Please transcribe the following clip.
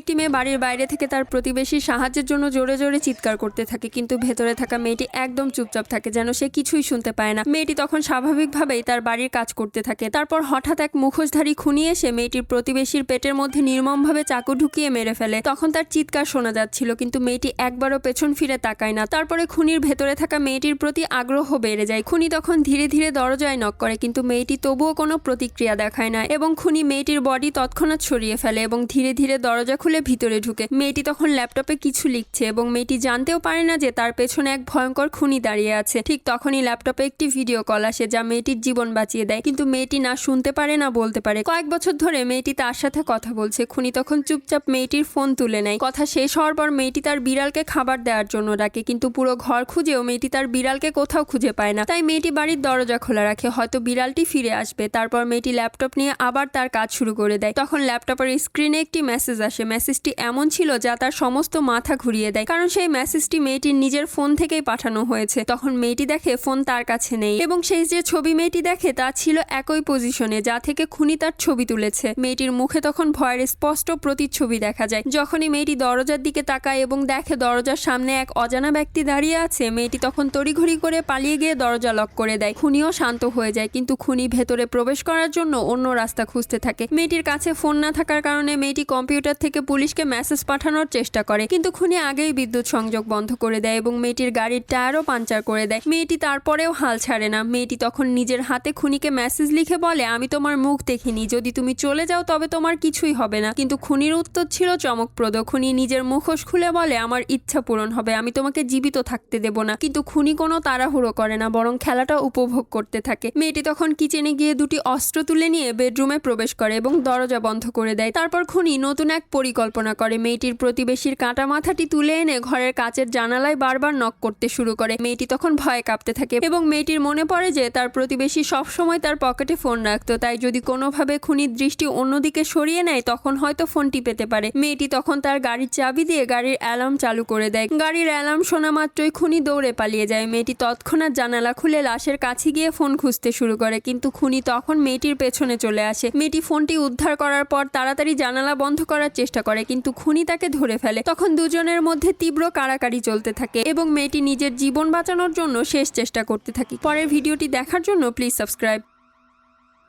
একটি মেয়ে বাড়ির বাইরে থেকে তার প্রতিবেশীর সাহায্যের জন্য জোরে জোরে চিৎকার করতে থাকে, কিন্তু ভেতরে থাকা মেয়েটি একদম চুপচাপ থাকে, যেন সে কিছুই শুনতে পায় না। মেয়েটি তখন স্বাভাবিকভাবেই তার বাড়ির কাজ করতে থাকে। তারপর হঠাৎ এক মুখোশধারী খুনি এসে মেয়েটির প্রতিবেশীর পেটের মধ্যে নির্মমভাবে চাকু ঢুকিয়ে মেরে ফেলে। তখন তার চিৎকার শোনা যাচ্ছিল, কিন্তু মেয়েটি একবারও পেছন ফিরে তাকায় না। তারপরে খুনির ভেতরে থাকা মেয়েটির প্রতি আগ্রহ বেড়ে যায়। খুনি তখন ধীরে ধীরে দরজায় নক করে, কিন্তু মেয়েটি তবুও কোনো প্রতিক্রিয়া দেখায় না এবং খুনি মেয়েটির বডি তৎক্ষণাৎ সরিয়ে ফেলে এবং ধীরে ধীরে দরজা খুলে ভিতরে ঢুকে। মেয়েটি তখন ল্যাপটপে কিছু লিখছে এবং মেয়েটি জানতেও পারে না যে তার পেছনে এক ভয়ঙ্কর খুনি দাঁড়িয়ে আছে। ঠিক তখনই ল্যাপটপে একটি ভিডিও কল আসে যা মেয়েটির জীবন বাঁচিয়ে দেয়। কিন্তু মেয়েটি না শুনতে পারে, না বলতে পারে। কয়েক বছর ধরে মেয়েটি তার সাথে কথা বলছে। খুনি তখন চুপচাপ মেয়েটির ফোন তুলে নেয়। কথা শেষ হওয়ার পর মেয়েটি তার বিড়ালকে খাবার দেওয়ার জন্য ডাকে, কিন্তু পুরো ঘর খুঁজেও মেয়েটি তার বিড়ালকে কোথাও খুঁজে পায় না। তাই মেয়েটি বাড়ির দরজা খোলা রাখে। হয়তো বিড়ালটি ফিরে আসবে। তারপর মেয়েটি ল্যাপটপ নিয়ে আবার তার কাজ শুরু করে দেয়। তখন ল্যাপটপের স্ক্রিনে একটি মেসেজ আসে। মেসেজটি এমন ছিল যা তার সমস্ত মাথা ঘুরিয়ে দেয়। কারণ সেই মেসেজটি মেয়েটির নিজের ফোন থেকেই পাঠানো হয়েছে। তখন মেয়েটি দেখে ফোন তার কাছে নেই এবং সেই যে ছবি মেয়েটি দেখে তা ছিল একই পজিশনে যা থেকে খুনি তার ছবি তুলেছে। মেয়েটির মুখে তখন ভয়ের স্পষ্ট প্রতিচ্ছবি দেখা যায়। যখনই মেয়েটি দরজার দিকে তাকায় এবং দেখে দরজার সামনে এক অজানা ব্যক্তি দাঁড়িয়ে আছে, মেয়েটি তখন তড়িঘড়ি করে পালিয়ে গিয়ে দরজা লক করে দেয়। খুনিও শান্ত হয়ে যায়, কিন্তু খুনি ভেতরে প্রবেশ করার জন্য অন্য রাস্তা খুঁজতে থাকে। মেয়েটির কাছে ফোন না থাকার কারণে মেয়েটি কম্পিউটার থেকে পুলিশকে মেসেজ পাঠানোর চেষ্টা করে, কিন্তু খুনি আগেই বিদ্যুৎ সংযোগ বন্ধ করে দেয় এবং মেয়েটির গাড়ির টায়ারও পাঞ্চার করে দেয়। মেয়েটি তারপরেও হাল ছাড়ে না। মেয়েটি তখন নিজের হাতে খুনিকে মেসেজ লিখে বলে, আমি তোমার মুখ দেখিনি। যদি তুমি চলে যাও, তবে তোমার কিছুই হবে না। কিন্তু খুনির উত্তর ছিল চমকপ্রদ। খুনি নিজের মুখোশ খুলে বলে, আমার ইচ্ছা পূরণ হবে। আমি তোমাকে জীবিত থাকতে দেব না। কিন্তু খুনি কোনো তাড়াহুড়ো করে না, বরং খেলাটা উপভোগ করতে থাকে। মেয়েটি তখন কিচেনে গিয়ে দুটি অস্ত্র তুলে নিয়ে বেডরুমে প্রবেশ করে এবং দরজা বন্ধ করে দেয়। তারপর খুনি নতুন এক পরিকল্পনা করে। মেয়েটির প্রতিবেশীর কাঁটা মাথাটি তুলে এনে ঘরের কাচের জানালায় বারবার নক করতে শুরু করে। মেয়েটি তখন ভয়ে কাঁপতে থাকে এবং মেয়েটির মনে পড়ে যে তার প্রতিবেশী সবসময় তার পকেটে ফোন রাখতো। তাই যদি কোনোভাবে খুনির দৃষ্টি অন্যদিকে সরিয়ে নেয়, তখন হয়তো ফোনটি পেতে পারে। মেয়েটি তখন তার গাড়ির চাবি দিয়ে গাড়ির অ্যালার্ম চালু করে দেয়। গাড়ির অ্যালার্ম শোনা মাত্রই খুনি দৌড়ে পালিয়ে যায়। মেয়েটি তৎক্ষণাৎ জানালা খুলে লাশের কাছে গিয়ে ফোন খুঁজতে শুরু করে, কিন্তু খুনি তখন মেয়েটির পেছনে চলে আসে। মেয়েটি ফোনটি উদ্ধার করার পর তাড়াতাড়ি জানালা বন্ধ করার চেষ্টা করে, কিন্তু খুনি তাকে ধরে ফেলে। তখন দুজনের মধ্যে তীব্র কাড়াকাড়ি চলতে থাকে এবং মেয়েটি নিজের জীবন বাঁচানোর জন্য শেষ চেষ্টা করতে থাকে। পরের ভিডিওটি দেখার জন্য প্লিজ সাবস্ক্রাইব